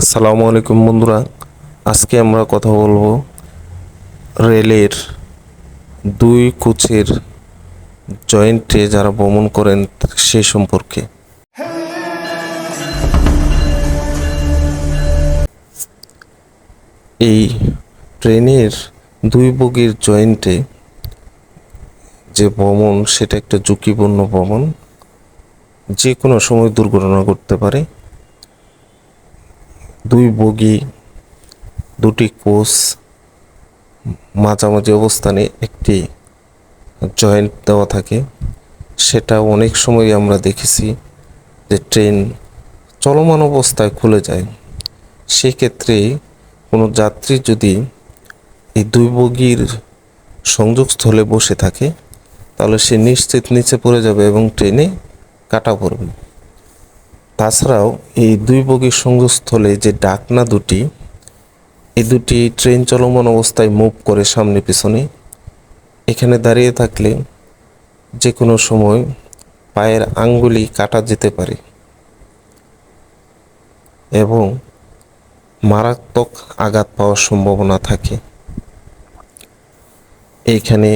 আসসালামু আলাইকুম বন্ধুরা, আজকে আমরা কথা বলব রেলের দুই কোচের জয়েন্টে যারা ভ্রমণ করেন সে সম্পর্কে। এই ট্রেনের দুই বগির জয়েন্টে যে ভ্রমণ, সেটা একটা ঝুঁকিপূর্ণ ভ্রমণ, যে কোনো সময় দুর্ঘটনা ঘটতে পারে। দুই বগি, দুটি কোচ মাঝামাঝি অবস্থানে একটি জয়েন্ট দেওয়া থাকে। সেটা অনেক সময় আমরা দেখেছি যে ট্রেন চলমান অবস্থায় খুলে যায়। সেক্ষেত্রে কোনো যাত্রী যদি এই দুই বগির সংযোগস্থলে বসে থাকে, তাহলে সে নিশ্চিত নিচে পড়ে যাবে এবং ট্রেনে কাটা পড়বে। তাছাড়াও এই দুই বগির সংযোগস্থলে যে ডাকনা দুটি এই দুটি ট্রেন চলমান অবস্থায় মুভ করে সামনে পিছনে। এখানে দাঁড়িয়ে থাকলে যে কোনো সময় পায়ের আঙ্গুলি কাটা যেতে পারে এবং মারাত্মক আঘাত পাওয়ার সম্ভাবনা থাকে। এইখানে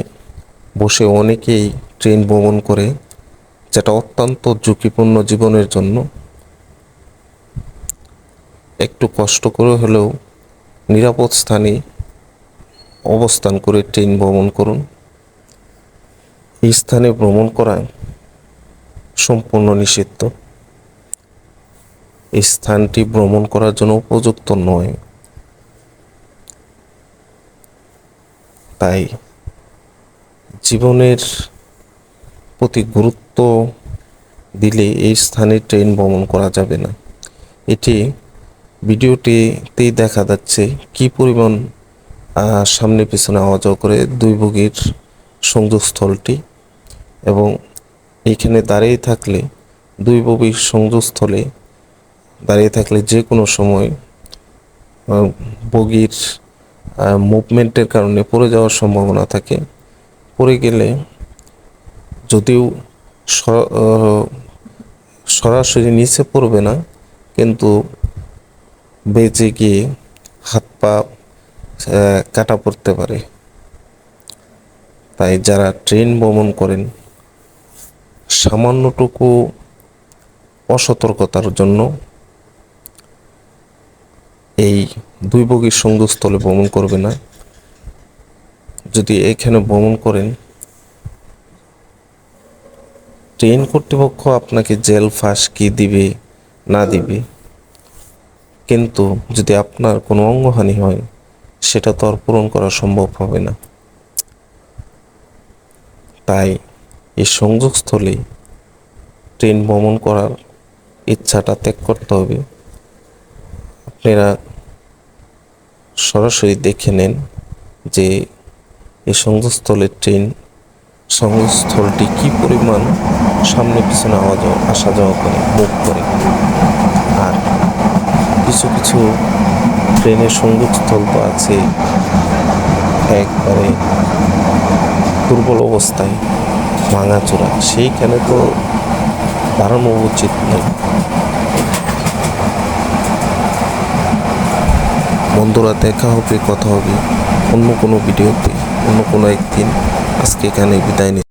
বসে অনেকেই ট্রেন ভ্রমণ করে, যেটা অত্যন্ত ঝুঁকিপূর্ণ জীবনের জন্য। একটু কষ্ট করে হলেও নিরাপদ স্থানে অবস্থান করে ট্রেন ভ্রমণ করুন। এই স্থানে ভ্রমণ করা সম্পূর্ণ নিষিদ্ধ। এই স্থানটি ভ্রমণ করার জন্য উপযুক্ত নয়। তাই জীবনের প্রতি গুরুত্ব দিলে এই স্থানে ট্রেন ভ্রমণ করা যাবে না। এটি ভিডিওটিতেই দেখা যাচ্ছে কি পরিমাণ সামনে পিছনে আওয়া যাওয়া করে দুই বগির সংযোগস্থলটি এবং এইখানে দাঁড়িয়ে থাকলে দুই বগির সংযোগস্থলে দাঁড়িয়ে থাকলে যে কোনো সময় বগির মুভমেন্টের কারণে পড়ে যাওয়ার সম্ভাবনা থাকে। পড়ে গেলে যদিও সরাসরি নিচে পড়বে না, কিন্তু বেজে গিয়ে হাত পা কাটা পড়তে পারে। তাই যারা ট্রেন ভ্রমণ করেন, সামান্যটুকু অসতর্কতার জন্য এই দুই বগির সংযোগস্থলে ভ্রমণ করবে না। যদি এখানে ভ্রমণ করেন, ট্রেন কর্তৃপক্ষ আপনাকে জেল ফাঁস কি দিবে, না দিবে কিন্তু যদি আপনার কোনো অঙ্গহানি হয়, সেটা তো আর পূরণ করা সম্ভব হবে না। তাই এই সংযোগস্থলে ট্রেন ভ্রমণ করার ইচ্ছাটা ত্যাগ করতে হবে। আপনারা সরাসরি দেখে নেন যে এই সংযোগস্থলের ট্রেন সংযোগস্থলটি কী পরিমাণ সামনে পিছনে আওয়া যাওয়া আসা যাওয়া করে মুভ করে। কিছু কিছু ট্রেনের সংযোগস্থল তো আছে একবারে দুর্বল অবস্থায় ভাঙাচোরা। সেইখানে তো দাঁড়ানো উচিত নয় বন্ধুরা, দেখা হবে, কথা হবে অন্য কোনো ভিডিওতে, অন্য কোনো একদিন। আজকে এখানে বিদায় নিচ্ছি।